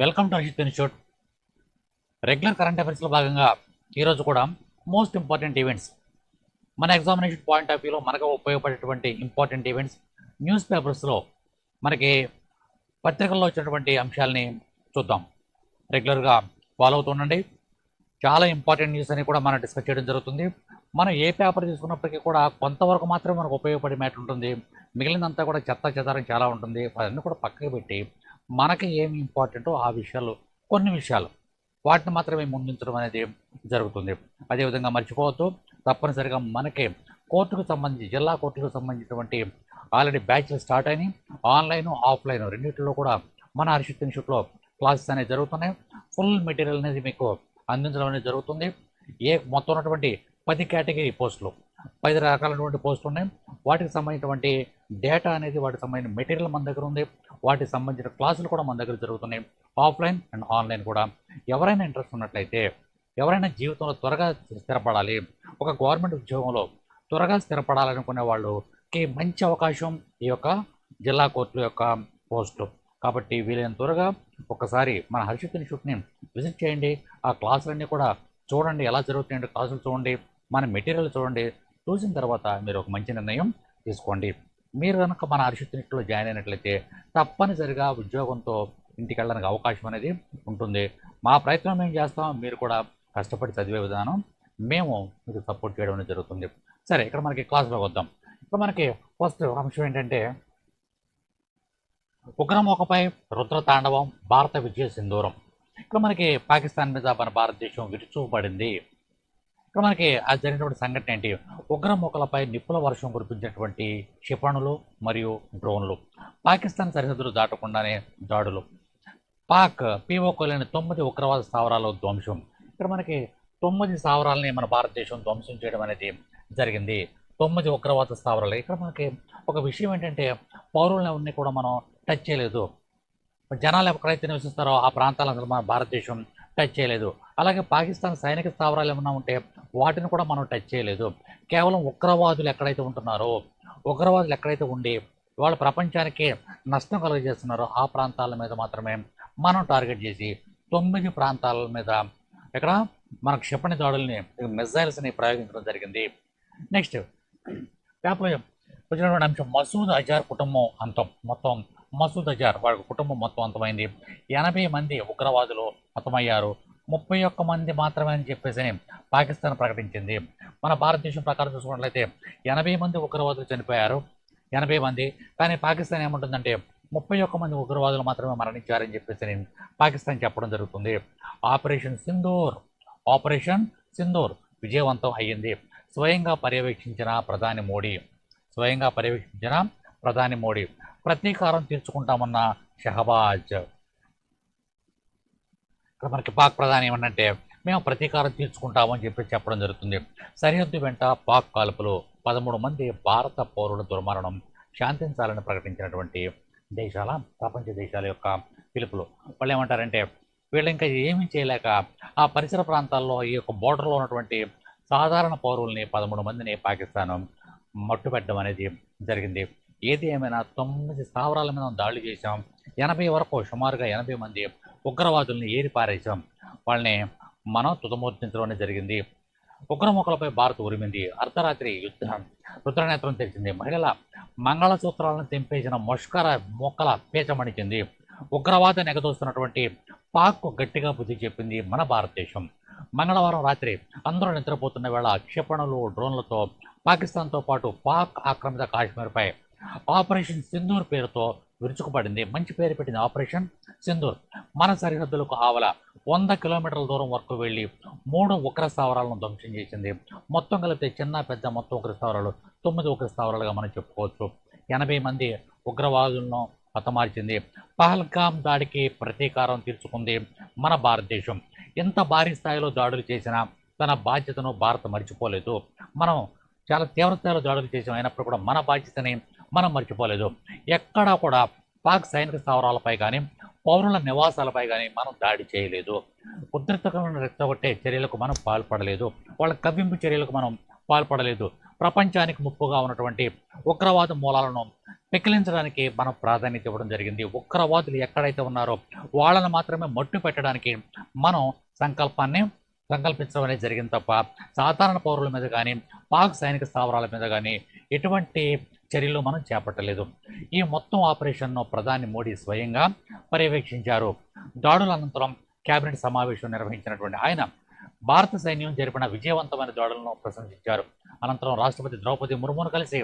Welcome to Ajith institute regular current అఫైర్స్లో భాగంగా ఈరోజు కూడా మోస్ట్ ఇంపార్టెంట్ ఈవెంట్స్ మన ఎగ్జామినేషన్ పాయింట్ ఆఫ్ వ్యూలో మనకు ఉపయోగపడేటువంటి ఇంపార్టెంట్ ఈవెంట్స్ న్యూస్ పేపర్స్లో మనకి పత్రికల్లో వచ్చినటువంటి అంశాలని చూద్దాం. రెగ్యులర్గా ఫాలో అవుతూ ఉండండి. చాలా ఇంపార్టెంట్ న్యూస్ అని కూడా మనం డిస్కస్ చేయడం జరుగుతుంది. మనం ఏ పేపర్ తీసుకున్నప్పటికీ కూడా కొంతవరకు మాత్రమే మనకు ఉపయోగపడే మ్యాటర్ ఉంటుంది. మిగిలినంతా కూడా చెత్త చెదారం చాలా ఉంటుంది. అవన్నీ కూడా పక్కకు పెట్టి మనకి ఏమి ఇంపార్టెంటో ఆ విషయాలు కొన్ని విషయాలు. వాటిని మాత్రమే ముందుంచడం అనేది జరుగుతుంది. అదేవిధంగా మర్చిపోవద్దు తప్పనిసరిగా మనకి కోర్టుకు సంబంధించి జిల్లా కోర్టుకు సంబంధించినటువంటి ఆల్రెడీ బ్యాచ్లు స్టార్ట్ అయినాయి. ఆన్లైన్ ఆఫ్లైన్ రెండింటిలో కూడా మన హర్షిత్ ఇన్స్టిట్యూట్లో క్లాసెస్ అనేవి జరుగుతున్నాయి. ఫుల్ మెటీరియల్ అనేది మీకు అందించడం అనేది జరుగుతుంది. ఏ మొత్తం ఉన్నటువంటి పది కేటగిరీ పోస్టులు. ఐదు రకాలైనటువంటి పోస్టులు ఉన్నాయి. వాటికి సంబంధించినటువంటి డేటా అనేది వాటికి సంబంధించిన మెటీరియల్ మన దగ్గర ఉంది. వాటికి సంబంధించిన క్లాసులు కూడా మన దగ్గర జరుగుతున్నాయి. ఆఫ్లైన్ అండ్ ఆన్లైన్ కూడా. ఎవరైనా ఇంట్రెస్ట్ ఉన్నట్లయితే ఎవరైనా జీవితంలో త్వరగా స్థిరపడాలి. ఒక గవర్నమెంట్ ఉద్యోగంలో త్వరగా స్థిరపడాలనుకునే వాళ్ళకి మంచి అవకాశం ఈ యొక్క జిల్లా కోర్టుల యొక్క పోస్టు కాబట్టి వీలైన త్వరగా ఒకసారి మన హర్షిత్ ఇన్స్టిట్యూట్ని విజిట్ చేయండి. ఆ క్లాసులన్నీ కూడా చూడండి. ఎలా జరుగుతాయంటే క్లాసులు చూడండి. మన మెటీరియల్ చూడండి. చూసిన తర్వాత మీరు ఒక మంచి నిర్ణయం తీసుకోండి. మీరు కనుక మన హర్షిత్ ఇన్స్టిట్యూట్లో జాయిన్ అయినట్లయితే తప్పనిసరిగా ఉద్యోగంతో ఇంటికి వెళ్ళడానికి అవకాశం అనేది ఉంటుంది. మా ప్రయత్నం మేము చేస్తాం మీరు కూడా కష్టపడి చదివే విధానం మేము మీకు సపోర్ట్ చేయడం అనేది జరుగుతుంది. సరే ఇక్కడ మనకి క్లాస్లోకి వద్దాం. ఇక్కడ మనకి ఫస్ట్ అంశం ఏంటంటే ఉగ్రమోకపై రుద్ర తాండవం భారత విజయ సింధూరం. ఇక్కడ మనకి పాకిస్తాన్ మీద మన భారతదేశం విరుచుకుపడింది ఇక్కడ మనకి అది జరిగినటువంటి సంఘటన ఏంటి? ఉగ్రముఖలపై నిప్పుల వర్షం కురిపించినటువంటి క్షిపణులు మరియు డ్రోన్లు. పాకిస్తాన్ సరిహద్దులు దాటకుండానే దాడులు. పాక్ పీఓకోలేని తొమ్మిది ఉగ్రవాద స్థావరాలు ధ్వంసం. ఇక్కడ మనకి తొమ్మిది స్థావరాలని మన భారతదేశం ధ్వంసం చేయడం అనేది జరిగింది. తొమ్మిది ఉగ్రవాద స్థావరాలు. ఇక్కడ మనకి ఒక విషయం ఏంటంటే పౌరులను ఎవరిని కూడా మనం టచ్ చేయలేదు. జనాలు ఎక్కడైతే నివసిస్తారో ఆ ప్రాంతాలందరూ మన భారతదేశం టచ్ చేయలేదు. అలాగే పాకిస్తాన్ సైనిక స్థావరాలు ఏమైనా ఉంటే వాటిని కూడా మనం టచ్ చేయలేదు. కేవలం ఉగ్రవాదులు ఎక్కడైతే ఉంటున్నారో ఉగ్రవాదులు ఎక్కడైతే ఉండి వాళ్ళు ప్రపంచానికి నష్టం కలుగజేస్తున్నారో ఆ ప్రాంతాల మీద మాత్రమే మనం టార్గెట్ చేసి తొమ్మిది ప్రాంతాల మీద ఇక్కడ మన క్షిపణి దాడుల్ని మిజైల్స్ని ప్రయోగించడం జరిగింది. నెక్స్ట్ పేపర్లో వచ్చినటువంటి అంశం మసూద్ అజార్ కుటుంబం అంతం మొత్తం మసూద్ అజార్ వాళ్ళ కుటుంబం మొత్తం అంతమైంది. ఎనభై మంది ఉగ్రవాదులు మొత్తమయ్యారు ముప్పై ఒక్క మంది మాత్రమే అని చెప్పేసి పాకిస్తాన్ ప్రకటించింది. మన భారతదేశం ప్రకారం చూసుకున్నట్లయితే ఎనభై మంది ఉగ్రవాదులు చనిపోయారు. ఎనభై మంది. కానీ పాకిస్తాన్ ఏముంటుందంటే ముప్పై ఒక్క మంది ఉగ్రవాదులు మాత్రమే మరణించారని చెప్పేసి పాకిస్తాన్ చెప్పడం జరుగుతుంది. ఆపరేషన్ సింధూర్ ఆపరేషన్ సింధూర్ విజయవంతం అయ్యింది. స్వయంగా పర్యవేక్షించిన ప్రధాని మోడీ స్వయంగా పర్యవేక్షించిన ప్రధాని మోడీ ప్రతీకారం తీర్చుకుంటామన్న షహబాజ్. ఇక్కడ మనకి పాక్ ప్రధాని ఏమన్నంటే మేము ప్రతీకారం తీర్చుకుంటామని చెప్పి చెప్పడం జరుగుతుంది. సరిహద్దు వెంట పాక్ కాల్పులు పదమూడు మంది భారత పౌరుల దుర్మరణం శాంతించాలని ప్రకటించినటువంటి దేశాల ప్రపంచ దేశాల యొక్క పిలుపులు. వాళ్ళు ఏమంటారంటే వీళ్ళు ఇంకా ఏమీ చేయలేక ఆ పరిసర ప్రాంతాల్లో ఈ యొక్క బోర్డర్లో ఉన్నటువంటి సాధారణ పౌరుల్ని పదమూడు మందిని పాకిస్తాన్ మట్టుపెట్టడం అనేది జరిగింది. ఏది ఏమైనా తొమ్మిది స్థావరాల మీద దాడులు చేశాం. ఎనభై వరకు సుమారుగా ఎనభై మంది ఉగ్రవాదుల్ని ఏరిపారేశం వాళ్ళని మనం తుదమూర్తించడం అనేది జరిగింది. ఉగ్రముఖలపై భారత్ ఉరిమింది. అర్ధరాత్రి యుద్ధం రుద్రనేత్రం తెరిచింది. మహిళల మంగళసూత్రాలను తెంపేసిన ముష్కర మొక్కల పేచమణిచింది ఉగ్రవాద నెగదోస్తున్నటువంటి పాక్ గట్టిగా బుద్ధి చెప్పింది మన భారతదేశం. మంగళవారం రాత్రి అందరూ నిద్రపోతున్న వేళ క్షిపణులు డ్రోన్లతో పాకిస్తాన్తో పాటు పాక్ ఆక్రమిత కాశ్మీర్పై ఆపరేషన్ సింధూర్ పేరుతో విరుచుకుపడింది. మంచి పేరు పెట్టింది ఆపరేషన్ సింధూర్. మన సరిహద్దులకు ఆవల వంద కిలోమీటర్ల దూరం వరకు వెళ్ళి మూడు ఉగ్ర స్థావరాలను ధ్వంసం చేసింది. మొత్తం కలిపితే చిన్న పెద్ద మొత్తం ఉగ్ర స్థావరాలు తొమ్మిది ఉగ్ర స్థావరాలుగా మనం చెప్పుకోవచ్చు. ఎనభై మంది ఉగ్రవాదులను హతమార్చింది. పహల్గాం దాడికి ప్రతీకారం తీర్చుకుంది మన భారతదేశం. ఎంత భారీ స్థాయిలో దాడులు చేసినా తన బాధ్యతను భారత్ మర్చిపోలేదు. మనం చాలా తీవ్రస్థాయిలో దాడులు చేసాం. అయినప్పుడు కూడా మన బాధ్యతని మనం మర్చిపోలేదు. ఎక్కడా కూడా పాక్ సైనిక స్థావరాలపై కానీ పౌరుల నివాసాలపై కానీ మనం దాడి చేయలేదు. ఉద్రిక్తలను రెచ్చగొట్టే చర్యలకు మనం పాల్పడలేదు. వాళ్ళ కవ్వింపు చర్యలకు మనం పాల్పడలేదు. ప్రపంచానికి ముప్పుగా ఉన్నటువంటి ఉగ్రవాద మూలాలను పెకిలించడానికి మనం ప్రాధాన్యత ఇవ్వడం జరిగింది. ఉగ్రవాదులు ఎక్కడైతే ఉన్నారో వాళ్ళను మాత్రమే మట్టు పెట్టడానికి మనం సంకల్పాన్ని సంకల్పించడం అనేది జరిగింది తప్ప సాధారణ పౌరుల మీద కానీ పాక్ సైనిక స్థావరాల మీద కానీ ఎటువంటి చర్యలు మనం చేపట్టలేదు. ఈ మొత్తం ఆపరేషన్ను ప్రధాని మోడీ స్వయంగా పర్యవేక్షించారు. దాడుల అనంతరం కేబినెట్ సమావేశం నిర్వహించినటువంటి ఆయన భారత సైన్యం జరిపిన విజయవంతమైన దాడులను ప్రశంసించారు. అనంతరం రాష్ట్రపతి ద్రౌపది ముర్మును కలిసి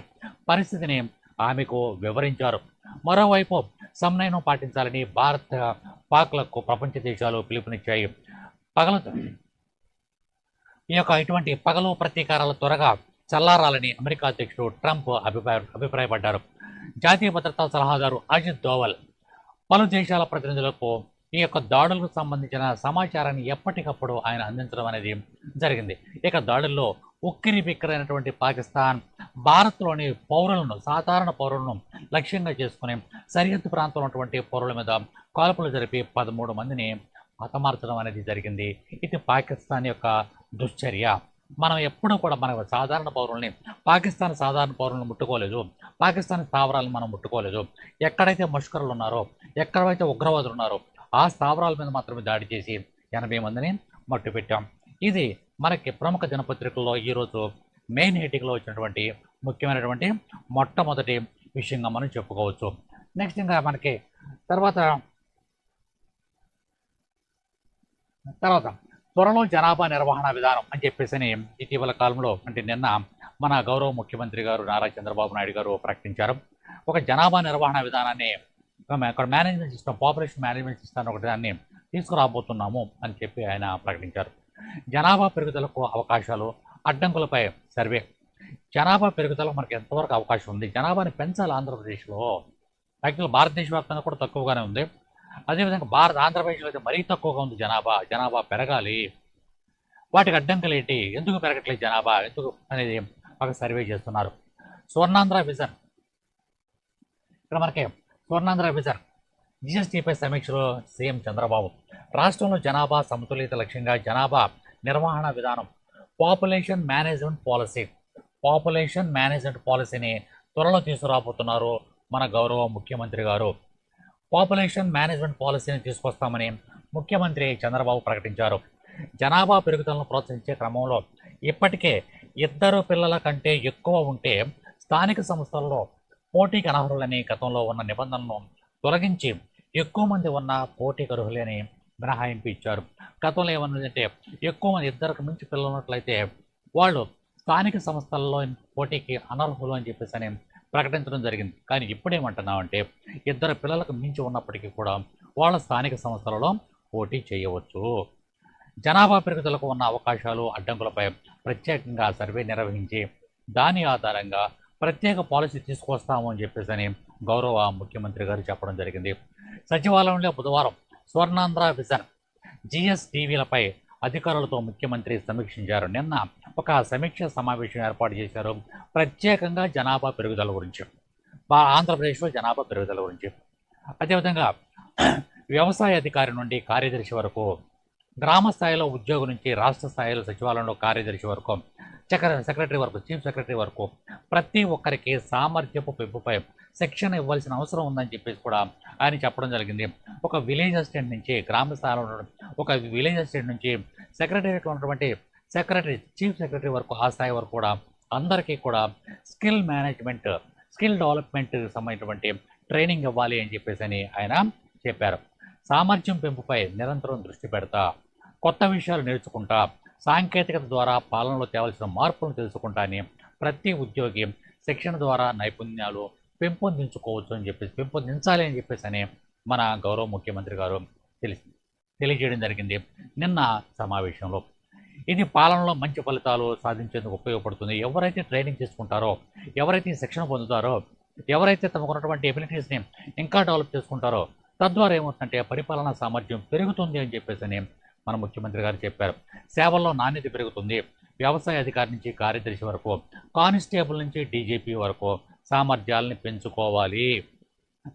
పరిస్థితిని ఆమెకు వివరించారు. మరోవైపు సమన్వయం పాటించాలని భారత పాక్లకు ప్రపంచ దేశాలు పిలుపునిచ్చాయి. పగల ఈ యొక్క ఇటువంటి పగలు ప్రతీకారాలు త్వరగా చల్లారాలని అమెరికా అధ్యక్షుడు ట్రంప్ అభిప్రాయ అభిప్రాయపడ్డారు. జాతీయ భద్రతా సలహాదారు అజిత్ దోవల్ పలు దేశాల ప్రతినిధులకు ఈ యొక్క దాడులకు సంబంధించిన సమాచారాన్ని ఎప్పటికప్పుడు ఆయన అందించడం అనేది జరిగింది. ఇక దాడుల్లో ఉక్కిరి బిక్కిరైనటువంటి పాకిస్తాన్ భారత్లోని పౌరులను సాధారణ పౌరులను లక్ష్యంగా చేసుకుని సరిహద్దు ప్రాంతంలో ఉన్నటువంటి పౌరుల మీద కాల్పులు జరిపి పదమూడు మందిని హతమార్చడం అనేది జరిగింది. ఇది పాకిస్తాన్ యొక్క దుశ్చర్య. మనం ఎప్పుడూ కూడా మన సాధారణ పౌరుల్ని పాకిస్తాన్ సాధారణ పౌరులను ముట్టుకోలేదు. పాకిస్తాన్ స్థావరాలను మనం ముట్టుకోలేదు. ఎక్కడైతే ముష్కరులు ఉన్నారో ఎక్కడైతే ఉగ్రవాదులు ఉన్నారో ఆ స్థావరాల మీద మాత్రమే దాడి చేసి ఎనభై మందిని మట్టుపెట్టాం ఇది మనకి ప్రముఖ దినపత్రికల్లో ఈరోజు మెయిన్ హెడ్డింగ్లో వచ్చినటువంటి ముఖ్యమైనటువంటి మొట్టమొదటి విషయంగా మనం చెప్పుకోవచ్చు. నెక్స్ట్ ఇంకా మనకి తర్వాత తర్వాత త్వరలో జనాభా నిర్వహణ విధానం అని చెప్పేసి అని ఇటీవల కాలంలో అంటే నిన్న మన గౌరవ ముఖ్యమంత్రి గారు నారా చంద్రబాబు నాయుడు గారు ప్రకటించారు. ఒక జనాభా నిర్వహణ విధానాన్ని అక్కడ management system population management system ఒకటి దాన్ని తీసుకురాబోతున్నాము అని చెప్పి ఆయన ప్రకటించారు. జనాభా పెరుగుదలకు అవకాశాలు అడ్డంకులపై సర్వే. జనాభా పెరుగుదలకు మనకి ఎంతవరకు అవకాశం ఉంది? జనాభాని పెంచాలి ఆంధ్రప్రదేశ్లో. యాక్చువల్ భారతదేశ వ్యాప్తంగా కూడా తక్కువగానే ఉంది. అదేవిధంగా భారత ఆంధ్రప్రదేశ్లో అయితే మరీ తక్కువగా ఉంది జనాభా. జనాభా పెరగాలి. వాటికి అడ్డంకులు ఏంటి? ఎందుకు పెరగట్లేదు జనాభా? ఎందుకు అనేది ఒక సర్వే చేస్తున్నారు. స్వర్ణాంధ్ర విజన్. ఇక్కడ మనకి స్వర్ణాంధ్ర విజన్. జిఎస్టీపై సమీక్షలో సీఎం చంద్రబాబు. రాష్ట్రంలో జనాభా సమతుల్యత లక్ష్యంగా జనాభా నిర్వహణ విధానం. Population management policy. Population management పాలసీని త్వరలో తీసుకురాబోతున్నారు మన గౌరవ ముఖ్యమంత్రి గారు. పాపులేషన్ మేనేజ్మెంట్ పాలసీని తీసుకొస్తామని ముఖ్యమంత్రి చంద్రబాబు ప్రకటించారు. జనాభా పెరుగుదలను ప్రోత్సహించే క్రమంలో ఇప్పటికే ఇద్దరు పిల్లల కంటే ఎక్కువ ఉంటే స్థానిక సంస్థల్లో పోటీకి అనర్హులని గతంలో ఉన్న నిబంధనలను తొలగించి ఎక్కువ మంది ఉన్న పోటీకి అర్హులని మినహాయింపు ఇచ్చారు. గతంలో ఏమన్నదంటే ఎక్కువ మంది ఇద్దరికి మించి పిల్లలు ఉన్నట్లయితే వాళ్ళు స్థానిక సంస్థల్లో పోటీకి అనర్హులు అని చెప్పేసి అని ప్రకటించడం జరిగింది. కానీ ఇప్పుడేమంటున్నామంటే ఇద్దరు పిల్లలకు మించి ఉన్నప్పటికీ కూడా వాళ్ళ స్థానిక సంస్థలలో పోటీ చేయవచ్చు. జనాభా పెరుగుదలకు ఉన్న అవకాశాలు అడ్డంకులపై ప్రత్యేకంగా సర్వే నిర్వహించి దాని ఆధారంగా ప్రత్యేక పాలసీ తీసుకొస్తాము అని చెప్పేసి గౌరవ ముఖ్యమంత్రి గారు చెప్పడం జరిగింది. సచివాలయంలో బుధవారం స్వర్ణాంధ్ర విజన్ జిఎస్టీవీలపై అధికారులతో ముఖ్యమంత్రి సమీక్షించారు. నిన్న ఒక సమీక్ష సమావేశం ఏర్పాటు చేశారు. ప్రత్యేకంగా జనాభా పెరుగుదల గురించి. బా- ఆంధ్రప్రదేశ్లో జనాభా పెరుగుదల గురించి. అదేవిధంగా వ్యవసాయ అధికారి నుండి కార్యదర్శి వరకు గ్రామ స్థాయిలో ఉద్యోగం నుంచి రాష్ట్ర స్థాయిలో సచివాలయంలో కార్యదర్శి వరకు సెక్ర సెక్రటరీ వరకు చీఫ్ సెక్రటరీ వరకు ప్రతి ఒక్కరికి సామర్థ్యపు పెంపుపై శిక్షణ ఇవ్వాల్సిన అవసరం ఉందని చెప్పేసి కూడా ఆయన చెప్పడం జరిగింది. ఒక విలేజ్ అసిస్టెంట్ నుంచి గ్రామ స్థాయిలో ఒక విలేజ్ అసిస్టెంట్ నుంచి సెక్రటరీలో ఉన్నటువంటి సెక్రటరీ చీఫ్ సెక్రటరీ వరకు ఆ స్థాయి వరకు కూడా అందరికీ కూడా స్కిల్ మేనేజ్మెంట్ స్కిల్ డెవలప్మెంట్ సంబంధించినటువంటి ట్రైనింగ్ ఇవ్వాలి అని చెప్పేసి అని ఆయన చెప్పారు. సామర్థ్యం పెంపుపై నిరంతరం దృష్టి పెడతా కొత్త విషయాలు నేర్చుకుంటా సాంకేతికత ద్వారా పాలనలో తేవాల్సిన మార్పులను తెలుసుకుంటా అని ప్రతి ఉద్యోగి శిక్షణ ద్వారా నైపుణ్యాలు పెంపొందించుకోవచ్చు అని చెప్పేసి పెంపొందించాలి అని చెప్పేసి అని మన గౌరవ ముఖ్యమంత్రి గారు తెలిసి తెలియజేయడం జరిగింది నిన్న సమావేశంలో. ఇది పాలనలో మంచి ఫలితాలు సాధించేందుకు ఉపయోగపడుతుంది. ఎవరైతే ట్రైనింగ్ తీసుకుంటారో ఎవరైతే శిక్షణ పొందుతారో ఎవరైతే తమకున్నటువంటి ఎబిలిటీస్ని ఇంకా డెవలప్ చేసుకుంటారో తద్వారా ఏమవుతుందంటే పరిపాలనా సామర్థ్యం పెరుగుతుంది అని చెప్పేసి అని మన ముఖ్యమంత్రి గారు చెప్పారు. సేవల్లో నాణ్యత పెరుగుతుంది. వ్యవసాయ అధికారి నుంచి కార్యదర్శి వరకు కానిస్టేబుల్ నుంచి డీజీపీ వరకు సామర్థ్యాలని పెంచుకోవాలి.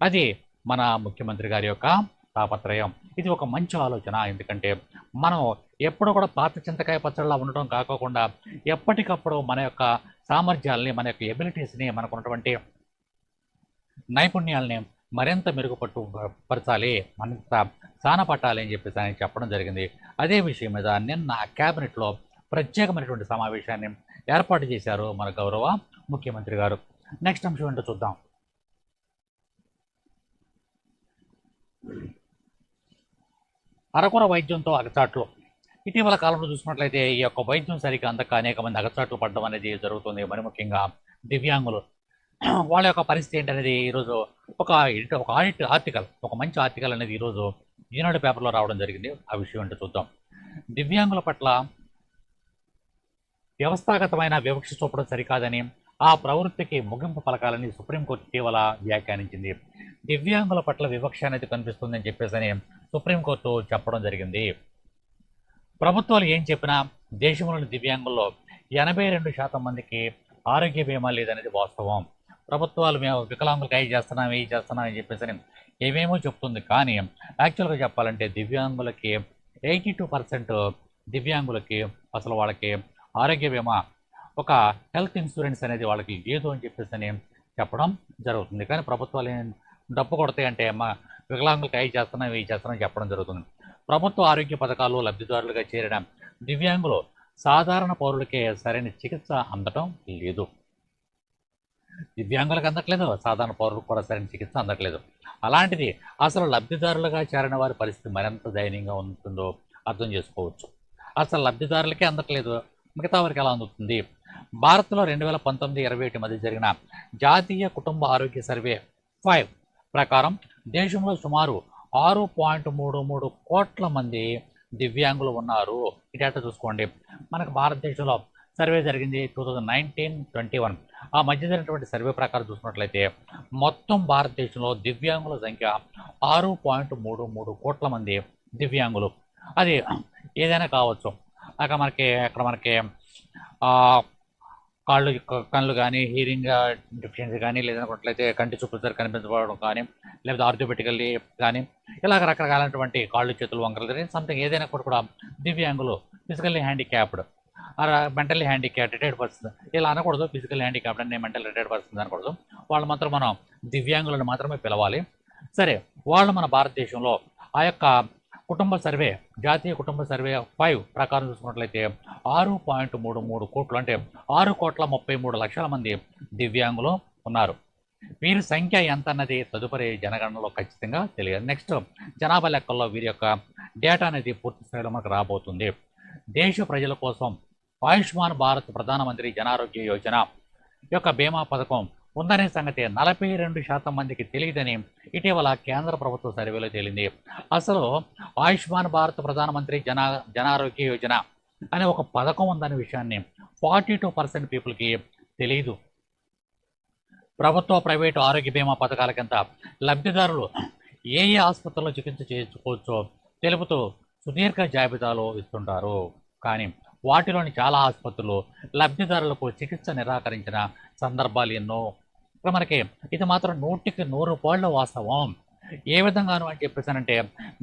అది మన ముఖ్యమంత్రి గారి యొక్క తాపత్రయం. ఇది ఒక మంచి ఆలోచన. ఎందుకంటే మనం ఎప్పుడు కూడా పాత చింతకాయ పచ్చడిలా ఉండటం కాకోకుండా ఎప్పటికప్పుడు మన యొక్క సామర్థ్యాలని మన యొక్క ఎబిలిటీస్ని మనకున్నటువంటి నైపుణ్యాలని మరింత మెరుగుపట్టు పరచాలి. మరింత సానపట్టాలి అని చెప్పేసి ఆయన చెప్పడం జరిగింది. అదే విషయం మీద నిన్న క్యాబినెట్లో ప్రత్యేకమైనటువంటి సమావేశాన్ని ఏర్పాటు చేశారు మన గౌరవ ముఖ్యమంత్రి గారు. నెక్స్ట్ అంశం ఏంటో చూద్దాం. అరకొర వైద్యంతో అగచాట్లు ఇటీవల కాలంలో చూసినట్లయితే ఈ యొక్క వైద్యం సరిగ్గా అందక అనేక మంది అగచాట్లు పడడం అనేది జరుగుతుంది. మరి ముఖ్యంగా దివ్యాంగులు. వాళ్ళ యొక్క పరిస్థితి ఏంటనేది ఈరోజు ఒక ఒక ఆడిట్ ఆర్టికల్ ఒక మంచి ఆర్టికల్ అనేది ఈరోజు ఈనాడు పేపర్లో రావడం జరిగింది. ఆ విషయం ఏంటో చూద్దాం. దివ్యాంగుల పట్ల వ్యవస్థాగతమైన వివక్ష చూపడం సరికాదని ఆ ప్రవృత్తికి ముగింపు పలకాలని సుప్రీంకోర్టు ఇటీవల వ్యాఖ్యానించింది. దివ్యాంగుల పట్ల వివక్ష అనేది కనిపిస్తుందని చెప్పేసి సుప్రీంకోర్టు చెప్పడం జరిగింది. ప్రభుత్వాలు ఏం చెప్పినా దేశంలోని దివ్యాంగుల్లో ఎనభై రెండు శాతం మందికి ఆరోగ్య బీమా లేదనేది వాస్తవం. ప్రభుత్వాలు మేము వికలాంగులకు అవి చేస్తున్నాం ఇవి చేస్తున్నాం అని చెప్పేసి ఏమేమో చెప్తుంది. కానీ యాక్చువల్గా చెప్పాలంటే దివ్యాంగులకి ఎయిటీ టూ పర్సెంట్ దివ్యాంగులకి అసలు వాళ్ళకి ఆరోగ్య బీమా ఒక హెల్త్ ఇన్సూరెన్స్ అనేది వాళ్ళకి లేదు అని చెప్పేసి అని చెప్పడం జరుగుతుంది. కానీ ప్రభుత్వాలు డబ్బు కొడతాయి అంటే మా వికలాంగులకు అవి చేస్తున్నాం ఇవి చేస్తున్నాం చెప్పడం జరుగుతుంది. ప్రభుత్వ ఆరోగ్య పథకాలు లబ్ధిదారులుగా చేరడం దివ్యాంగులు సాధారణ పౌరులకే సరైన చికిత్స అందటం లేదు. దివ్యాంగులకు అందట్లేదు సాధారణ పౌరులకు కూడా సరైన చికిత్స అందట్లేదు. అలాంటిది అసలు లబ్ధిదారులుగా చేరిన వారి పరిస్థితి మరింత దయనీయంగా ఉంటుందో అర్థం చేసుకోవచ్చు. అసలు లబ్ధిదారులకే అందట్లేదు మిగతా వారికి ఎలా అందుతుంది? భారత్లో రెండు వేల పంతొమ్మిది ఇరవై ఒకటి మధ్య జరిగిన జాతీయ కుటుంబ ఆరోగ్య సర్వే ఫైవ్ ప్రకారం దేశంలో సుమారు ఆరు పాయింట్ మూడు మూడు కోట్ల మంది దివ్యాంగులు ఉన్నారు. ఈ డేటా చూసుకోండి. మనకు భారతదేశంలో సర్వే జరిగింది two thousand nineteen twenty one. ఆ మధ్య జరిగినటువంటి సర్వే ప్రకారం చూసుకున్నట్లయితే మొత్తం భారతదేశంలో దివ్యాంగుల సంఖ్య ఆరు పాయింట్ మూడు మూడు కోట్ల మంది దివ్యాంగులు. అది ఏదైనా కావచ్చు. అక్కడ మనకి అక్కడ మనకి కాళ్ళు కళ్ళు కానీ హీరింగ్ డిఫిషియన్సీ కానీ లేదనుకున్నట్లయితే కంటి చూపు సరి కానీ లేదా ఆర్థోపెటికల్లీ కానీ ఇలాగ రకరకాలైనటువంటి కాళ్ళు చేతులు వంకరలు సంథింగ్ ఏదైనా కూడా కూడా దివ్యాంగులు physically handicapped mentally handicap retired person ఇలా అనకూడదు. ఫిజికల్ హ్యాండిక్యాప్డ్ అని మెంటల్ రిటైర్డ్ పర్సన్ అనకూడదు. వాళ్ళు మాత్రం మనం దివ్యాంగులను మాత్రమే పిలవాలి. సరే వాళ్ళు మన భారతదేశంలో ఆ యొక్క కుటుంబ సర్వే జాతీయ కుటుంబ సర్వే ఫైవ్ ప్రకారం చూసుకున్నట్లయితే ఆరు పాయింట్ మూడు మూడు కోట్లు అంటే ఆరు కోట్ల ముప్పై మూడు లక్షల మంది దివ్యాంగులు ఉన్నారు. వీరి సంఖ్య ఎంత అన్నది తదుపరి జనగణనలో ఖచ్చితంగా తెలియదు. నెక్స్ట్ జనాభా లెక్కల్లో వీరి యొక్క డేటా అనేది పూర్తి స్థాయిలో మనకు రాబోతుంది. దేశ ప్రజల కోసం ఆయుష్మాన్ భారత్ ప్రధానమంత్రి జనారోగ్య యోజన యొక్క బీమా పథకం ఉందనే సంగతి నలభై రెండు శాతం మందికి తెలియదని ఇటీవల కేంద్ర ప్రభుత్వ సర్వేలో తేలింది. అసలు ఆయుష్మాన్ భారత్ ప్రధానమంత్రి జన జనారోగ్య యోజన అనే ఒక పథకం ఉందనే విషయాన్ని ఫార్టీ టూ పర్సెంట్ పీపుల్కి తెలియదు ప్రభుత్వ ప్రైవేటు ఆరోగ్య బీమా పథకాల కింద లబ్ధిదారులు ఏ ఏ ఆసుపత్రుల్లో చికిత్స చేయించుకోవచ్చో తెలుపుతూ సుదీర్ఘ జాబితాలో ఇస్తుంటారు. కానీ వాటిలోని చాలా ఆసుపత్రులు లబ్ధిదారులకు చికిత్స నిరాకరించిన సందర్భాలు ఎన్నో ఇక్కడ మనకి ఇది మాత్రం నూటికి నూరు రూపాయలు వాస్తవం. ఏ విధంగాను అని చెప్పేసానంటే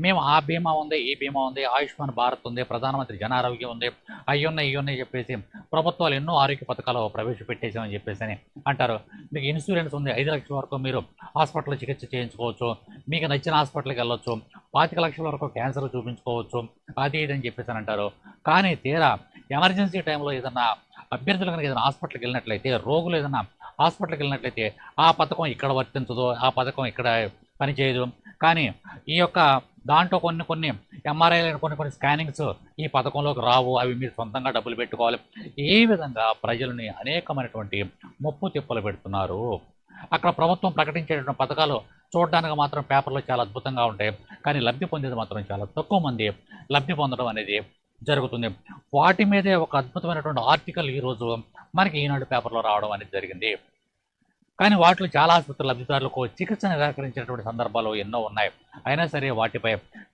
మేము ఆ బీమా ఉంది ఈ బీమా ఉంది ఆయుష్మాన్ భారత్ ఉంది ప్రధానమంత్రి జన ఆరోగ్యం ఉంది అయ్యి ఉన్నాయి ఇవి ఉన్నాయి చెప్పేసి ప్రభుత్వాలు ఎన్నో ఆరోగ్య పథకాలు ప్రవేశపెట్టేసామని చెప్పేసి అని అంటారు. మీకు ఇన్సూరెన్స్ ఉంది ఐదు లక్షల వరకు మీరు హాస్పిటల్లో చికిత్స చేయించుకోవచ్చు మీకు నచ్చిన హాస్పిటల్కి వెళ్ళొచ్చు పాతిక లక్షల వరకు క్యాన్సర్ చూపించుకోవచ్చు అది ఇది అని చెప్పేసి అంటారు. కానీ తీరా ఎమర్జెన్సీ టైంలో ఏదన్నా అభ్యర్థులు కనుక ఏదైనా హాస్పిటల్కి వెళ్ళినట్లయితే రోగులు ఏదైనా హాస్పిటల్కి వెళ్ళినట్లయితే ఆ పథకం ఇక్కడ వర్తించదు ఆ పథకం ఇక్కడ పనిచేయదు. కానీ ఈ యొక్క దాంట్లో కొన్ని కొన్ని ఎంఆర్ఐలు కొన్ని కొన్ని స్కానింగ్స్ ఈ పథకంలోకి రావు అవి మీరు సొంతంగా డబ్బులు పెట్టుకోవాలి. ఈ విధంగా ప్రజలని అనేకమైనటువంటి ముప్పు తిప్పలు పెడుతున్నారు. అక్కడ ప్రభుత్వం ప్రకటించేటువంటి పథకాలు చూడడానికి మాత్రం పేపర్లో చాలా అద్భుతంగా ఉంటాయి. కానీ లబ్ధి పొందేది మాత్రం చాలా తక్కువ మంది. లబ్ధి పొందడం అనేది జరుగుతుంది. వాటి మీదే ఒక అద్భుతమైనటువంటి ఆర్టికల్ ఈరోజు మనకి ఈనాడు పేపర్లో రావడం అనేది జరిగింది. కానీ వాటిలో చాలా ఆసుపత్రి లబ్ధిదారులకు చికిత్స నిరాకరించినటువంటి సందర్భాలు ఎన్నో ఉన్నాయి. అయినా సరే వాటిపై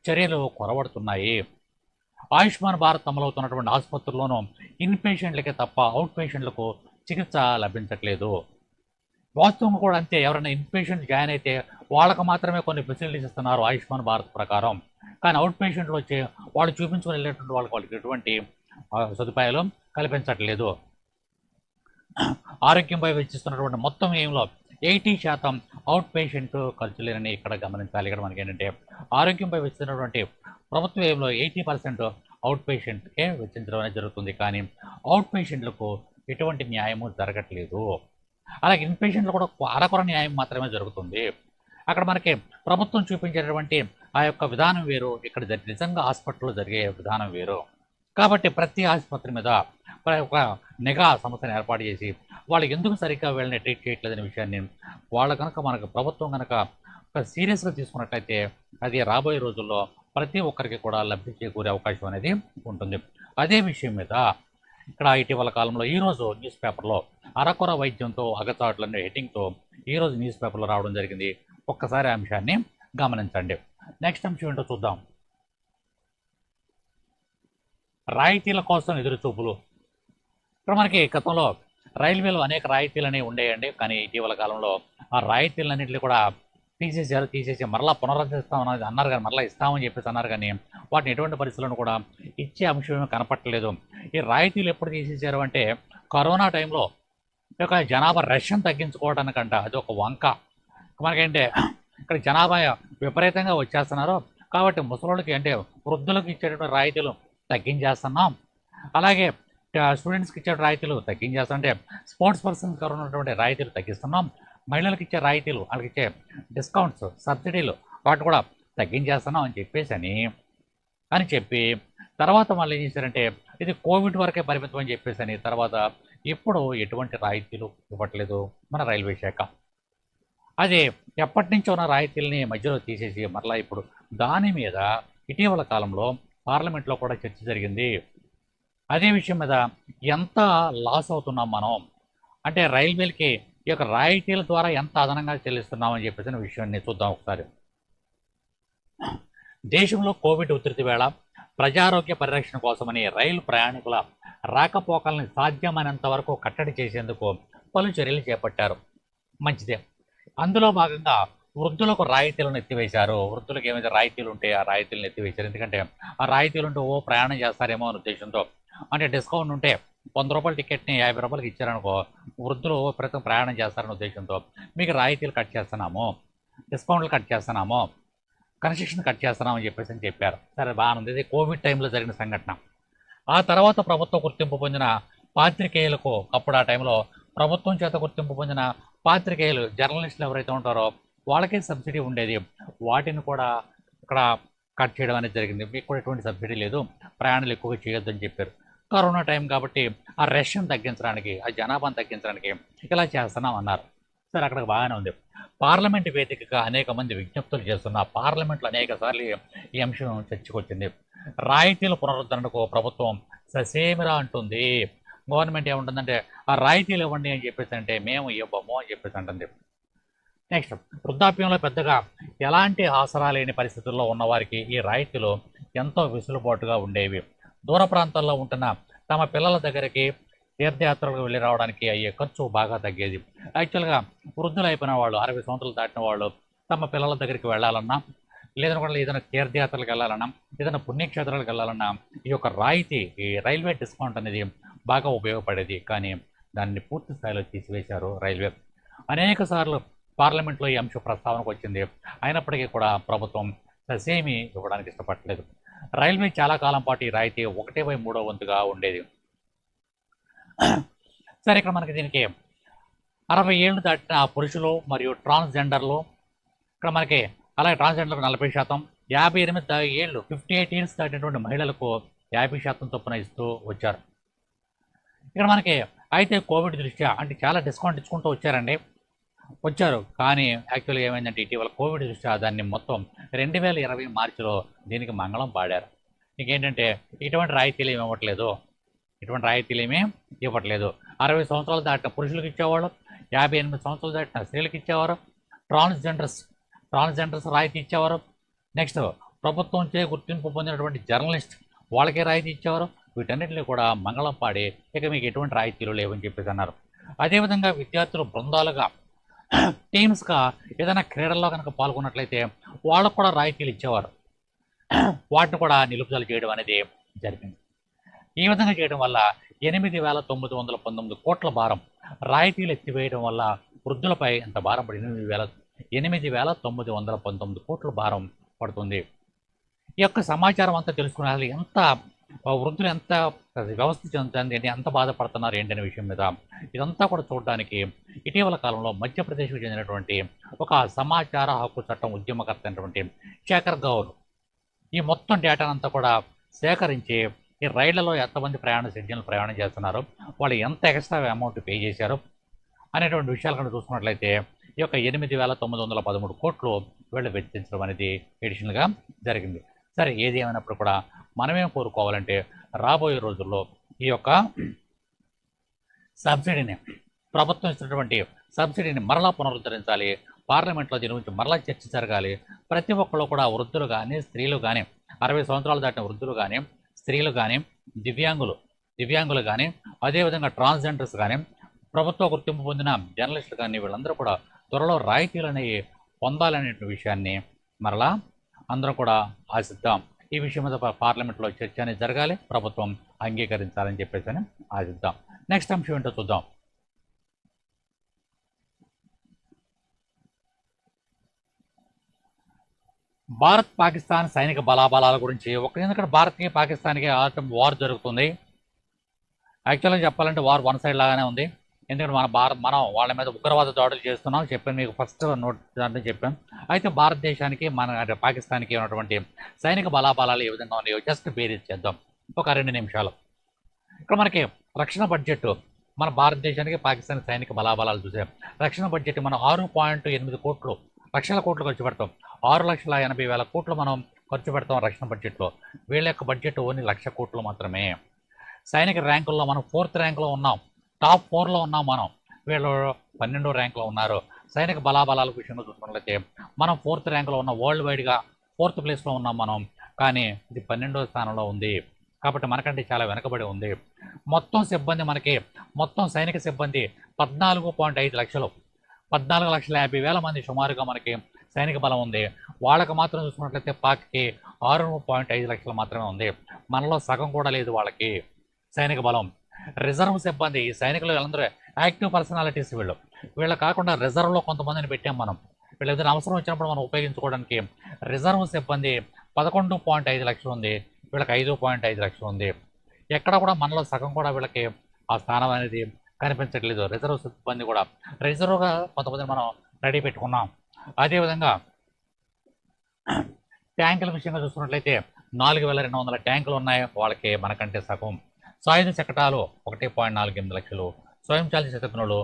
చర్యలు కొరవడుతున్నాయి ఆయుష్మాన్ భారత్ అమలవుతున్నటువంటి ఆసుపత్రుల్లోనూ ఇన్పేషెంట్లకే తప్ప అవుట్ పేషెంట్లకు చికిత్స లభించట్లేదు. వాస్తవం కూడా అంతే. ఎవరైనా ఇన్పేషెంట్ జాయిన్ అయితే వాళ్ళకు మాత్రమే కొన్ని ఫెసిలిటీస్ ఇస్తున్నారు ఆయుష్మాన్ భారత్ ప్రకారం. కానీ అవుట్ పేషెంట్లు వచ్చి వాళ్ళు చూపించుకొని వెళ్ళేటువంటి వాళ్ళకి వాళ్ళకి ఎటువంటి సదుపాయాలు కల్పించట్లేదు. ఆరోగ్యంపై వెచ్చిస్తున్నటువంటి మొత్తం ఏంలో ఎయిటీ శాతం అవుట్ పేషెంట్ ఖర్చులేనని ఇక్కడ గమనించాలి. ఇక్కడ మనకి ఏంటంటే ఆరోగ్యంపై వెచ్చిస్తున్నటువంటి ప్రభుత్వ ఏంలో ఎయిటీ పర్సెంట్ అవుట్ పేషెంట్కే వెచ్చించడం అనేది జరుగుతుంది. కానీ అవుట్ పేషెంట్లకు ఎటువంటి న్యాయము జరగట్లేదు. అలాగే ఇన్పేషెంట్లు కూడా అరకొర న్యాయం మాత్రమే జరుగుతుంది. అక్కడ మనకి ప్రభుత్వం చూపించేటటువంటి ఆ యొక్క విధానం వేరు ఇక్కడ నిజంగా హాస్పిటల్లో జరిగే విధానం వేరు. కాబట్టి ప్రతి ఆసుపత్రి మీద ఒక నిఘా సంస్థను ఏర్పాటు చేసి వాళ్ళు ఎందుకు సరిగ్గా వీళ్ళని ట్రీట్ చేయట్లేదనే విషయాన్ని వాళ్ళు కనుక మనకు ప్రభుత్వం కనుక ఒక సీరియస్గా తీసుకున్నట్లయితే అది రాబోయే రోజుల్లో ప్రతి ఒక్కరికి కూడా లబ్ధి చేకూరే అవకాశం అనేది ఉంటుంది. అదే విషయం మీద ఇక్కడ ఇటీవల కాలంలో ఈరోజు న్యూస్ పేపర్లో అరకొర వైద్యంతో అగచాట్లనే హెడ్డింగ్తో ఈరోజు న్యూస్ పేపర్లో రావడం జరిగింది. ఒక్కసారి అంశాన్ని గమనించండి. నెక్స్ట్ అంశం ఏంటో చూద్దాం. రాయితీల కోసం ఎదురు చూపులు ఇక్కడ మనకి గతంలో రైల్వేలో అనేక రాయితీలు అనేవి ఉండేయండి కానీ ఇటీవల కాలంలో ఆ రాయితీలన్నింటినీ కూడా తీసేసారు తీసేసి మరలా పునరుద్ధరిస్తామని అన్నారు. కానీ మరలా ఇస్తామని చెప్పేసి అన్నారు కానీ వాటిని ఎటువంటి పరిస్థితులను కూడా ఇచ్చే అంశం కనపట్టలేదు ఈ రాయితీలు ఎప్పుడు తీసేసారు అంటే కరోనా టైంలో యొక్క జనాభా రష్యం తగ్గించుకోవడానికంట అది ఒక వంక. మనకేంటే ఇక్కడ జనాభా విపరీతంగా వచ్చేస్తున్నారు. కాబట్టి ముసలోళ్ళకి అంటే వృద్ధులకు ఇచ్చేటువంటి రాయితీలు తగ్గించేస్తున్నాం. అలాగే స్టూడెంట్స్కి ఇచ్చే రాయితీలు తగ్గించేస్తాం అంటే స్పోర్ట్స్ పర్సన్ ఉన్నటువంటి రాయితీలు తగ్గిస్తున్నాం. మహిళలకు ఇచ్చే రాయితీలు వాళ్ళకి ఇచ్చే డిస్కౌంట్స్ సబ్సిడీలు వాటి కూడా తగ్గించేస్తున్నాం అని చెప్పేసి అని అని చెప్పి తర్వాత మళ్ళీ ఏం చేశారంటే ఇది కోవిడ్ వరకే పరిమితం అని చెప్పేసి అని. తర్వాత ఇప్పుడు ఎటువంటి రాయితీలు ఇవ్వట్లేదు మన రైల్వే శాఖ. అదే ఎప్పటి నుంచో ఉన్న రాయితీలని మధ్యలో తీసేసి మరలా ఇప్పుడు దాని మీద ఇటీవల కాలంలో పార్లమెంట్లో కూడా చర్చ జరిగింది. అదే విషయం మీద ఎంత లాస్ అవుతున్నాం మనం? అంటే రైల్వేలకి ఈ యొక్క రాయితీల ద్వారా ఎంత అదనంగా చెల్లిస్తున్నామని చెప్పేసిన విషయాన్ని చూద్దాం ఒకసారి. దేశంలో కోవిడ్ ఉధృతి వేళ ప్రజారోగ్య పరిరక్షణ కోసమని రైలు ప్రయాణికుల రాకపోకల్ని సాధ్యమైనంత వరకు కట్టడి చేసేందుకు పలు చర్యలు చేపట్టారు. మంచిదే. అందులో భాగంగా వృద్ధులకు రాయితీలను ఎత్తివేశారు. వృద్ధులకు ఏమైతే రాయితీలు ఉంటే ఆ రాయితీలను ఎత్తివేశారు. ఎందుకంటే ఆ రాయితీలు ఉంటే ఓ ప్రయాణం చేస్తారేమో అనే ఉద్దేశంతో. అంటే డిస్కౌంట్ ఉంటే వంద రూపాయల టికెట్ని యాభై రూపాయలకి ఇచ్చారనుకో వృద్ధులు ప్రతి ప్రయాణం చేస్తారనే ఉద్దేశంతో మీకు రాయితీలు కట్ చేస్తున్నాము డిస్కౌంట్లు కట్ చేస్తున్నాము కన్స్ట్రక్షన్ కట్ చేస్తున్నామని చెప్పేసి అని చెప్పారు. సరే బాగానుంది ఇది కోవిడ్ టైంలో జరిగిన సంఘటన. ఆ తర్వాత ప్రభుత్వ గుర్తింపు పొందిన పాత్రికేయులకు అప్పుడు ఆ టైంలో ప్రభుత్వం చేత గుర్తింపు పొందిన పాత్రికేయులు జర్నలిస్టులు ఎవరైతే ఉంటారో వాళ్ళకే సబ్సిడీ ఉండేది. వాటిని కూడా ఇక్కడ కట్ చేయడం అనేది జరిగింది. మీకు కూడా ఎటువంటి సబ్సిడీ లేదు. ప్రయాణాలు ఎక్కువగా చేయొద్దని చెప్పారు. కరోనా టైం కాబట్టి ఆ రష్యం తగ్గించడానికి ఆ జనాభాను తగ్గించడానికి ఇలా చేస్తున్నాం అన్నారు సరే అక్కడ బాగానే ఉంది. పార్లమెంట్ వేదికగా అనేక మంది విజ్ఞప్తులు చేస్తున్న పార్లమెంట్లో అనేక సార్లు ఈ అంశం చర్చకొచ్చింది. రాయితీల పునరుద్ధరణకు ప్రభుత్వం ససేమిరా అంటుంది. గవర్నమెంట్ ఏముంటుందంటే ఆ రాయితీలు ఇవ్వండి అని చెప్పేసి అంటే మేము ఇవ్వము అని చెప్పేసి అంటుంది. నెక్స్ట్ వృద్ధాప్యంలో పెద్దగా ఎలాంటి ఆసరా లేని పరిస్థితుల్లో ఉన్నవారికి ఈ రాయితీలు ఎంతో విసులుబాటుగా ఉండేవి. దూర ప్రాంతాల్లో ఉంటున్న తమ పిల్లల దగ్గరికి తీర్థయాత్రలకు వెళ్ళి రావడానికి అయ్యే ఖర్చు బాగా తగ్గేది. యాక్చువల్గా వృద్ధులు అయిపోయిన వాళ్ళు అరవై సంవత్సరాలు దాటిన వాళ్ళు తమ పిల్లల దగ్గరికి వెళ్ళాలన్నా లేదనుకుంటే ఏదైనా తీర్థయాత్రలకు వెళ్ళాలన్నా ఏదైనా పుణ్యక్షేత్రాలకు వెళ్ళాలన్నా ఈ యొక్క రాయితీ ఈ రైల్వే డిస్కౌంట్ అనేది బాగా ఉపయోగపడేది. కానీ దాన్ని పూర్తి స్థాయిలో తీసివేశారు రైల్వే. అనేక సార్లు పార్లమెంట్లో ఈ అంశం ప్రస్తావనకు వచ్చింది. అయినప్పటికీ కూడా ప్రభుత్వం ససేమీ ఇవ్వడానికి ఇష్టపడలేదు. రైల్వే చాలా కాలం పాటు ఈ రాయితీ ఒకటే బై మూడో వంతుగా ఉండేది. సరే ఇక్కడ మనకి దీనికి అరవై ఏళ్ళు దాటిన పురుషులు మరియు ట్రాన్స్జెండర్లు ఇక్కడ మనకి అలాగే ట్రాన్స్జెండర్లకు నలభై శాతం యాభై ఎనిమిది ఏళ్ళు ఫిఫ్టీ ఎయిట్ ఇయర్స్ దాటినటువంటి మహిళలకు యాభై శాతం చొప్పున ఇస్తూ వచ్చారు. ఇక్కడ మనకి అయితే కోవిడ్ దృష్ట్యా అంటే చాలా డిస్కౌంట్ ఇచ్చుకుంటూ వచ్చారండి. వచ్చారు కానీ యాక్చువల్గా ఏమైందంటే ఇటీవల కోవిడ్ దృష్ట్యా దాన్ని మొత్తం రెండు వేల ఇరవై మార్చిలో దీనికి మంగళం పాడారు. ఇంకేంటంటే ఇటువంటి రాయితీలు ఏమి ఇవ్వట్లేదు. ఇటువంటి రాయితీలు ఏమీ ఇవ్వట్లేదు. అరవై సంవత్సరాలు దాటిన పురుషులకు ఇచ్చేవాళ్ళు యాభై ఎనిమిది సంవత్సరాలు దాటిన స్త్రీలకు ఇచ్చేవారు ట్రాన్స్జెండర్స్ ట్రాన్స్జెండర్స్ రాయితీ ఇచ్చేవారు. నెక్స్ట్ ప్రభుత్వం చే గుర్తింపు పొందినటువంటి జర్నలిస్ట్ వాళ్ళకే రాయితీ ఇచ్చేవారు. వీటన్నిటిని కూడా మంగళం పాడి ఇక మీకు ఎటువంటి రాయితీలు లేవని చెప్పేసి అన్నారు. అదేవిధంగా విద్యార్థులు బృందాలుగా టీమ్స్గా ఏదైనా క్రీడల్లో కనుక పాల్గొన్నట్లయితే వాళ్ళకు కూడా రాయితీలు ఇచ్చేవారు. వాటిని కూడా నిలుపుదల చేయడం అనేది జరిగింది. ఈ విధంగా చేయడం వల్ల ఎనిమిది వేల తొమ్మిది వందల పంతొమ్మిది కోట్ల భారం. రాయితీలు ఎత్తివేయడం వల్ల వృద్ధులపై ఎంత భారం పడి ఎనిమిది వేల ఎనిమిది వేల తొమ్మిది వందల పంతొమ్మిది కోట్ల భారం పడుతుంది. ఈ యొక్క సమాచారం అంతా తెలుసుకునే ఎంత వృద్ధులు ఎంత వ్యవస్థ చెందుతుంది ఏంటి ఎంత బాధపడుతున్నారు ఏంటనే విషయం మీద ఇదంతా కూడా చూడడానికి ఇటీవల కాలంలో మధ్యప్రదేశ్కు చెందినటువంటి ఒక సమాచార హక్కు చట్టం ఉద్యమకర్త అయినటువంటి శేఖర్ గౌర్. ఈ మొత్తం డేటానంతా కూడా సేకరించి ఈ రైళ్ళలో ఎంతమంది ప్రయాణ షెడ్యూల్ ప్రయాణం చేస్తున్నారు? వాళ్ళు ఎంత ఎక్స్ట్రా అమౌంట్ పే చేశారు? అనేటువంటి విషయాలు కనుక చూసుకున్నట్లయితే ఈ యొక్క ఎనిమిది వేల తొమ్మిది వందల పదమూడు కోట్లు వీళ్ళు వెచ్చించడం అనేది ఎడిషనల్గా జరిగింది. సరే ఏది ఏమైనప్పుడు కూడా మనమేం కోరుకోవాలంటే రాబోయే రోజుల్లో ఈ యొక్క సబ్సిడీని ప్రభుత్వం ఇచ్చినటువంటి సబ్సిడీని మరలా పునరుద్ధరించాలి. పార్లమెంట్లో దీని గురించి మరలా చర్చ జరగాలి. ప్రతి ఒక్కళ్ళు కూడా వృద్ధులు కానీ స్త్రీలు కానీ అరవై సంవత్సరాలు దాటిన వృద్ధులు కానీ స్త్రీలు కానీ దివ్యాంగులు దివ్యాంగులు కానీ అదేవిధంగా ట్రాన్స్జెండర్స్ కానీ ప్రభుత్వ గుర్తింపు పొందిన జర్నలిస్టులు కానీ వీళ్ళందరూ కూడా త్వరలో రాయితీలు అనేవి పొందాలనే విషయాన్ని మరలా అందరం కూడా ఆశిద్దాం. ఈ విషయం మీద పార్లమెంట్లో చర్చ అనేది జరగాలి ప్రభుత్వం అంగీకరించాలని చెప్పేసి అని ఆశిద్దాం. నెక్స్ట్ అంశం ఏంటో చూద్దాం. భారత్ పాకిస్తాన్ సైనిక బలాబలాల గురించి ఒక ఎందుకంటే భారత్కి పాకిస్తాన్కి ఆటం వార్ జరుగుతుంది. యాక్చువల్గా చెప్పాలంటే వార్ వన్ సైడ్ లాగానే ఉంది. ఎందుకంటే మన భారత్ మనం వాళ్ళ మీద ఉగ్రవాద దాడులు చేస్తున్నాం. చెప్పాను మీకు ఫస్ట్ నోట్ దాంట్లో చెప్పాం అయితే భారతదేశానికి మన అంటే పాకిస్తాన్కి ఉన్నటువంటి సైనిక బలాబలాలు ఏ విధంగా ఉన్నాయో జస్ట్ బేరీజ్ చేద్దాం. ఒక రెండు నిమిషాలు. ఇక్కడ మనకి రక్షణ బడ్జెట్ మన భారతదేశానికి పాకిస్తాన్ సైనిక బలాబలాలు చూసాం. రక్షణ బడ్జెట్ మనం ఆరు పాయింట్ ఎనిమిది కోట్లు లక్షల కోట్లు ఖర్చు పెడతాం. ఆరు లక్షల ఎనభై వేల కోట్లు మనం ఖర్చు పెడతాం రక్షణ బడ్జెట్లో. వీళ్ళ యొక్క బడ్జెట్ ఓన్లీ లక్ష కోట్లు మాత్రమే. సైనిక ర్యాంకుల్లో మనం ఫోర్త్ ర్యాంకులో ఉన్నాం. టాప్ ఫోర్లో ఉన్నాం మనం. వీళ్ళు పన్నెండో ర్యాంకులో ఉన్నారు. సైనిక బలాబలాల విషయంలో చూసుకున్నట్లయితే మనం ఫోర్త్ ర్యాంకులో ఉన్న వరల్డ్ వైడ్గా ఫోర్త్ ప్లేస్లో ఉన్నాం మనం. కానీ ఇది పన్నెండో స్థానంలో ఉంది. కాబట్టి మనకంటే చాలా వెనకబడి ఉంది. మొత్తం సిబ్బంది మనకి. మొత్తం సైనిక సిబ్బంది పద్నాలుగు పాయింట్ ఐదు లక్షలు. పద్నాలుగు లక్షల యాభై వేల మంది సుమారుగా మనకి సైనిక బలం ఉంది. వాళ్ళకి మాత్రం చూసుకున్నట్లయితే పాక్కి ఆరు పాయింట్ ఐదు లక్షలు మాత్రమే ఉంది. మనలో సగం కూడా లేదు వాళ్ళకి సైనిక బలం. రిజర్వ్ సిబ్బంది ఈ సైనికులు వీళ్ళందరూ యాక్టివ్ పర్సనాలిటీస్ వీళ్ళు. వీళ్ళు కాకుండా రిజర్వ్లో కొంతమందిని పెట్టాం మనం. వీళ్ళు ఏదైనా అవసరం వచ్చినప్పుడు మనం ఉపయోగించుకోవడానికి రిజర్వ్ సిబ్బంది పదకొండు పాయింట్ ఐదు లక్షలు ఉంది. వీళ్ళకి ఐదు పాయింట్ ఐదు లక్షలు ఉంది. ఎక్కడ కూడా మనలో సగం కూడా వీళ్ళకి ఆ స్థానం అనేది కనిపించట్లేదు. రిజర్వ్ సిబ్బంది కూడా. రిజర్వ్గా కొంతమంది మనం రెడీ పెట్టుకున్నాం. అదేవిధంగా ట్యాంకుల విషయంగా చూసుకున్నట్లయితే నాలుగు వేల రెండు వందల ట్యాంకులు ఉన్నాయి. వాళ్ళకి మనకంటే సగం. సాయుధ శకటాలు ఒకటి పాయింట్ నాలుగు ఎనిమిది లక్షలు స్వయంచాలిత శతజ్ఞులు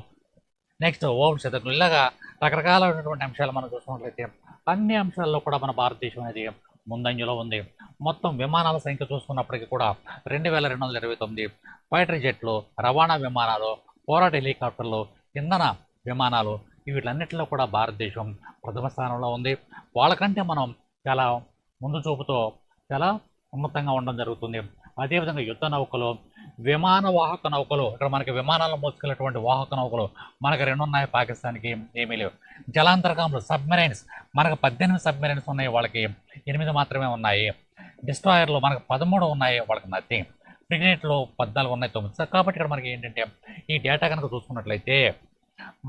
నెక్స్ట్ ఓల్డ్ శతజ్ఞులు ఇలాగా రకరకాలైనటువంటి అంశాలు మనం చూసుకున్నట్లయితే అన్ని అంశాల్లో కూడా మన భారతదేశం అనేది ముందంజలో ఉంది. మొత్తం విమానాల సంఖ్య చూసుకున్నప్పటికీ కూడా రెండు వేల రెండు వందల ఇరవై తొమ్మిది ఫైటర్ జెట్లు రవాణా విమానాలు పోరాట హెలికాప్టర్లు ఇంధన విమానాలు వీటన్నిటిలో కూడా భారతదేశం ప్రథమ స్థానంలో ఉంది. వాళ్ళకంటే మనం చాలా ముందు చూపుతో చాలా ఉన్నతంగా ఉండడం జరుగుతుంది. అదేవిధంగా యుద్ధ నౌకలు విమాన వాహక నౌకలు ఇక్కడ మనకి విమానాలను మోసుకెళ్ళేటువంటి వాహక నౌకలు మనకి రెండు ఉన్నాయి పాకిస్తాన్కి ఏమీ లేవు. జలాంతర్గాములు సబ్మెరైన్స్ మనకు పద్దెనిమిది సబ్మెరైన్స్ ఉన్నాయి వాళ్ళకి ఎనిమిది మాత్రమే ఉన్నాయి. డిస్ట్రాయర్లు మనకు పదమూడు ఉన్నాయి వాళ్ళకి నథింగ్. ఫ్రిగేట్లు పద్నాలుగు ఉన్నాయి తొమ్మిది. కాబట్టి ఇక్కడ మనకి ఏంటంటే ఈ డేటా కనుక చూసుకున్నట్లయితే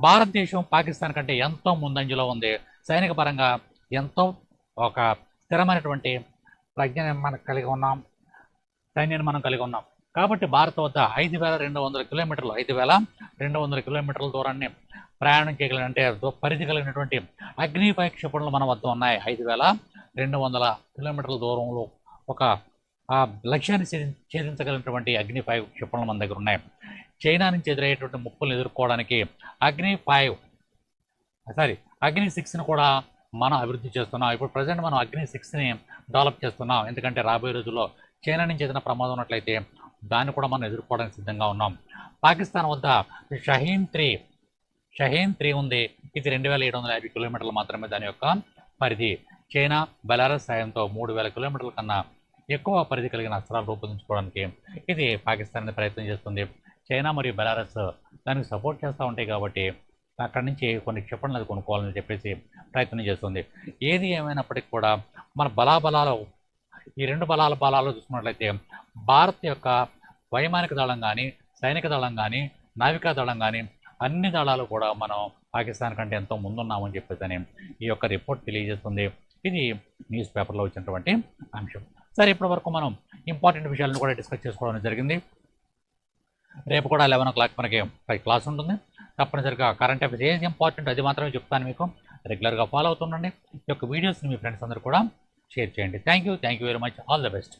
భారతదేశం పాకిస్తాన్ కంటే ఎంతో ముందంజలో ఉంది. సైనిక పరంగా ఎంతో ఒక స్థిరమైనటువంటి ప్రజ్ఞ మనం కలిగి ఉన్నాం. సైన్యాన్ని మనం కలిగి ఉన్నాం. కాబట్టి భారత్ వద్ద ఐదు వేల రెండు వందల కిలోమీటర్లు ఐదు వేల రెండు వందల కిలోమీటర్ల దూరాన్ని ప్రయాణం చేయగలిగిన అంటే పరిధి కలిగినటువంటి అగ్నిపై క్షిపణులు మన వద్ద ఉన్నాయి. ఐదు వేల రెండు వందల కిలోమీటర్ల దూరంలో ఒక ఆ లక్ష్యాన్ని ఛేది ఛేదించగలిగినటువంటి అగ్ని ఫైవ్ క్షిపణులు మన దగ్గర ఉన్నాయి. చైనా నుంచి ఎదురయ్యేటువంటి ముప్పులను ఎదుర్కోవడానికి అగ్ని ఫైవ్ సారీ అగ్ని సిక్స్ని కూడా మనం అభివృద్ధి చేస్తున్నాం. ఇప్పుడు ప్రజెంట్ మనం అగ్ని సిక్స్ని డెవలప్ చేస్తున్నాం. ఎందుకంటే రాబోయే రోజుల్లో చైనా నుంచి ఏదైనా ప్రమాదం ఉన్నట్లయితే దాన్ని కూడా మనం ఎదుర్కోవడానికి సిద్ధంగా ఉన్నాం. పాకిస్తాన్ వద్ద షహీన్ త్రీ షహీన్ త్రీ ఉంది. ఇది రెండు వేల ఏడు వందల యాభై కిలోమీటర్లు మాత్రమే దాని యొక్క పరిధి. చైనా బెలారస్ సాయంతో మూడు వేల కిలోమీటర్ల కన్నా ఎక్కువ పరిధి కలిగిన అస్త్రాలు రూపొందించుకోవడానికి ఇది పాకిస్తాన్ ప్రయత్నం చేస్తుంది. చైనా మరియు బెలారస్ దానికి సపోర్ట్ చేస్తూ ఉంటాయి కాబట్టి అక్కడి నుంచి కొన్ని క్షిపణులు కొనుక్కోవాలని చెప్పేసి ప్రయత్నం చేస్తుంది. ఏది ఏమైనప్పటికీ కూడా మన బలాబలాలు ఈ రెండు బలాల బలాలు చూసుకున్నట్లయితే భారత్ యొక్క వైమానిక దళం కానీ సైనిక దళం కానీ నావికా దళం కానీ అన్ని దళాలు కూడా మనం పాకిస్తాన్ కంటే ఎంతో ముందున్నామని చెప్పేసి ఈ యొక్క రిపోర్ట్ తెలియజేస్తుంది. ఇది న్యూస్ పేపర్లో వచ్చినటువంటి అంశం. సరే ఇప్పటి వరకు మనం ఇంపార్టెంట్ విషయాలను కూడా డిస్కస్ చేసుకోవడం జరిగింది. రేపు కూడా లెవెన్ ఓ క్లాక్ మనకి క్లాస్ ఉంటుంది. తప్పనిసరిగా కరెంట్ అఫైర్స్ ఏది ఇంపార్టెంట్ అది మాత్రమే చెప్తాను మీకు. రెగ్యులర్గా ఫాలో అవుతుండండి. ఈ యొక్క వీడియోస్ని మీ ఫ్రెండ్స్ అందరూ కూడా షేర్ చేయండి thank you thank you very much all the best